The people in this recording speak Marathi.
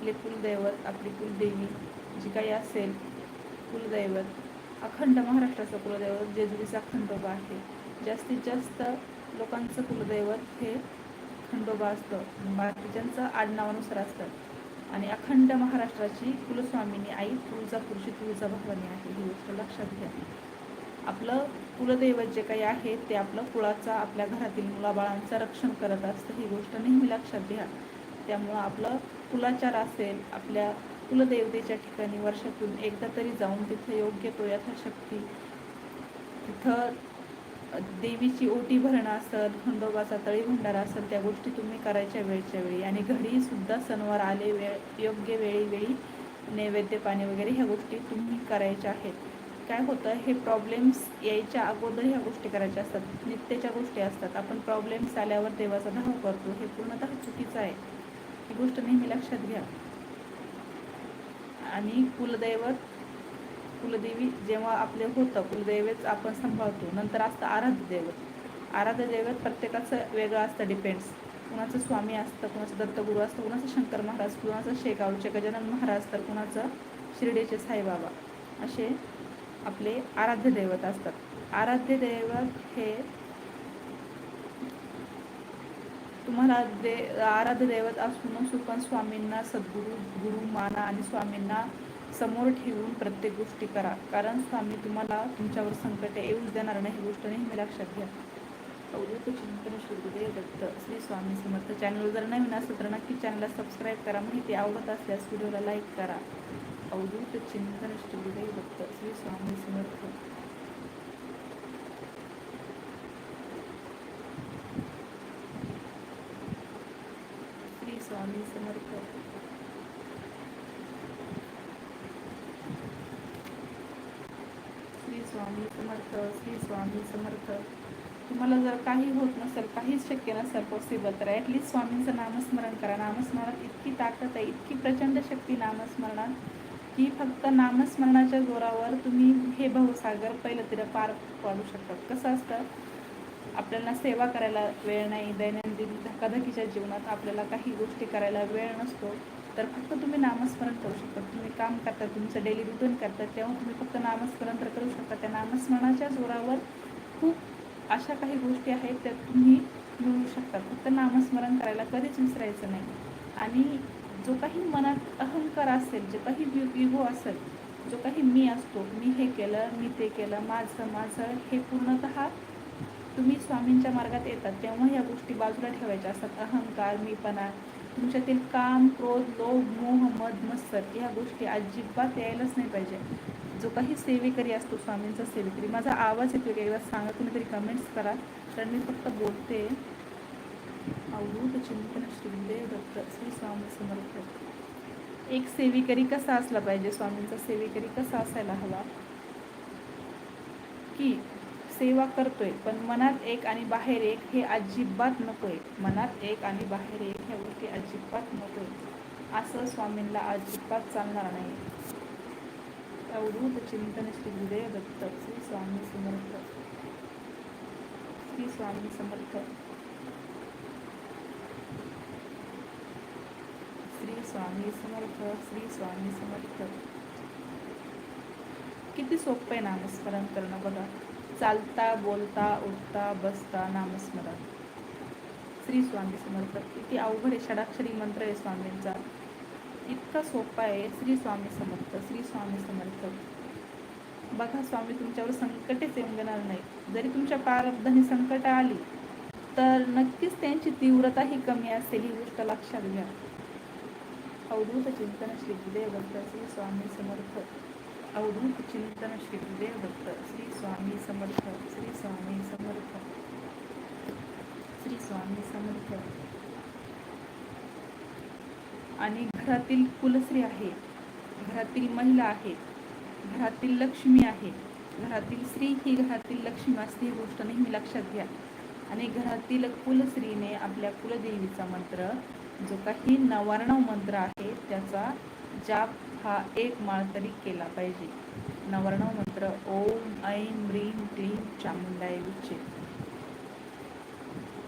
आपले कुलदैवत आपली कुलदेवी जी काही असेल कुलदैवत अखंड महाराष्ट्राचं कुलदैवत जेजुरीचा खंडोबा आहे. जास्तीत जास्त लोकांचं कुलदैवत हे खंडोबा असतं. बाकीच्यांचं आडनावानुसार असतं. आणि अखंड महाराष्ट्राची कुलस्वामिनी आई तुळजापूरची तुळजाभवानी आहे. ही गोष्ट लक्षात घ्या. आपलं कुलदैवत जे काही आहे ते आपलं कुळाचा आपल्या घरातील मुलाबाळांचं रक्षण करत असतं. ही गोष्ट नेहमी लक्षात घ्या. त्यामुळं आपलं कुलाचार असेल आपल्या कुलदेवतेच्या ठिकाणी वर्षातून एकदा तरी जाऊन तिथं योग्य तो यथाशक्ती तिथं देवीची ओटी भरणं असेल खंडोबाचा तळी भंडारा असेल त्या गोष्टी तुम्ही करायच्या वेळच्या वेळी. आणि घरी सुद्धा सणवार आले वेळ योग्य वेळी वेळी नैवेद्य पाणी वगैरे ह्या गोष्टी तुम्ही करायच्या आहेत. काय होतं हे प्रॉब्लेम्स यायच्या अगोदर ह्या गोष्टी करायच्या असतात. नित्याच्या गोष्टी असतात. आपण प्रॉब्लेम्स आल्यावर देवाचा धाव करतो. हे पूर्णतः चुकीचं आहे. ही गोष्ट नेहमी लक्षात घ्या. आणि कुलदैवत कुलदेवी जेव्हा आपले होतं कुलदैवच आपण सांभाळतो. नंतर असतं आराध्य दैवत. आराध्य दैवत प्रत्येकाचं वेगळं असतं डिपेंड्स कुणाचं स्वामी असतं कुणाचं दत्तगुरू असतं कुणाचं शंकर महाराज कुणाचं शेगावचे गजानन महाराज तर कुणाचं शिर्डीचे साईबाबा. असे आपले आराध्य दैवत असतात. आराध्य दैवत हे तुम्हाला दे आराध्य दैवत असून नसू पण स्वामींना सद्गुरू गुरु माना आणि स्वामींना समोर ठेवून प्रत्येक गोष्टी करा. कारण स्वामी तुम्हाला तुमच्यावर संकट येऊच देणार नाही. ही गोष्ट नेहमी लक्षात घ्या. अवधूत चिंतन श्री दत्त श्री स्वामी समर्थ. चॅनल जर नवीन असेल तर नक्की चॅनलला सबस्क्राईब करा. माहिती आवडत असल्यास व्हिडिओला लाईक करा. अवधूत चिंतन श्री दत्त श्री स्वामी समर्थ श्री स्वामी समर्थ श्री स्वामी समर्थ श्री स्वामी समर्थ. तुम्हाला जर काही होत नसेल काहीच शक्य नसेल पॉसिबल तर ॲटलिस्ट स्वामींचं नामस्मरण करा. नामस्मरणात इतकी ताकद आहे इतकी प्रचंड शक्ती नामस्मरणात की फक्त नामस्मरणाच्या जोरावर तुम्ही हे भाऊसागर पहिलं तिला पार पाडू शकतात. कसं असतं? आपल्याला सेवा करायला वेळ नाही दैनंदिन धकाधकीच्या जीवनात आपल्याला काही गोष्टी करायला वेळ नसतो तर फक्त तुम्ही नामस्मरण करू शकता. तुम्ही काम करता तुमचं डेली रुटीन करता तेव्हा तुम्ही फक्त नामस्मरण तर करू शकता. त्या नामस्मरणाच्या जोरावर खूप अशा काही गोष्टी आहेत त्या तुम्ही मिळवू शकता. फक्त नामस्मरण करायला कधीच विसरायचं नाही. आणि जो काही मनात अहंकार असेल जे काही इगो असेल जो काही मी असतो मी हे केलं मी ते केलं माझं माझं हे पूर्णतः तुम्ही स्वामींच्या मार्गात येतात तेव्हा या गोष्टी बाजूला ठेवायच्या असतात. अहंकार मीपणा तुमच्यातील काम क्रोध लोभ मोह मद मत्सर ह्या गोष्टी अजिबात यायलाच नाही पाहिजे. जो काही सेवेकरी असतो स्वामींचा सेवेकरी माझा आवाज येतो की? एकदा सांगा कुणीतरी कमेंट्स करा. कारण मी फक्त बोलते. अवधूत चिंतन श्रीदेव दत्त श्री स्वामी समर्थ. एक सेवेकरी कसा असला पाहिजे? स्वामींचा सेवेकरी कसा असायला हवा? की सेवा करतोय पण मनात एक आणि बाहेर एक हे अजिबात नकोय. मनात एक आणि बाहेर एक ह्या गोष्टी अजिबात नकोय. असं स्वामींना अजिबात चालणार नाही. अवधूत चिंतन श्री गुरुदेव दत्त श्री स्वामी समर्थ. श्री स्वामी समर्थ. श्री स्वामी समर्थ श्री स्वामी समर्थ. किती सोपं आहे नामस्मरण करणं बघा. चालता बोलता उठता बसता नामस्मरण. श्री स्वामी समर्थ. किती अवघड आहे षडाक्षरी मंत्र आहे स्वामींचा. इतका सोपा आहे श्री स्वामी समर्थ श्री स्वामी समर्थ. बघा स्वामी तुमच्यावर संकटेच येऊन देणार नाही जरी तुमच्या प्रारब्धाने संकट आली तर नक्कीच त्यांची तीव्रताही कमी असते ही गोष्ट लक्षात घ्या. अवधूत चिंतन श्री श्री स्वामी समर्थ. अवधूत चिंतन श्री गुरुदेव दत्त श्री स्वामी समर्थ श्री स्वामी समर्थ. श्री स्वामी समर्थ. आणि घरातील कुलश्री आहे घरातील महिला आहे घरातील लक्ष्मी आहे. घरातील स्त्री ही घरातील लक्ष्मी असते ही गोष्ट नेहमी लक्षात घ्या. आणि घरातील कुलश्रीने आपल्या कुलदेवीचा मंत्र जो काही नवारणव मंत्र आहे त्याचा जाप हा एक माळ तरी केला पाहिजे. नवर्ण मंत्र. ओम ऐं ह्रीं क्लीं चामुंडाय विचे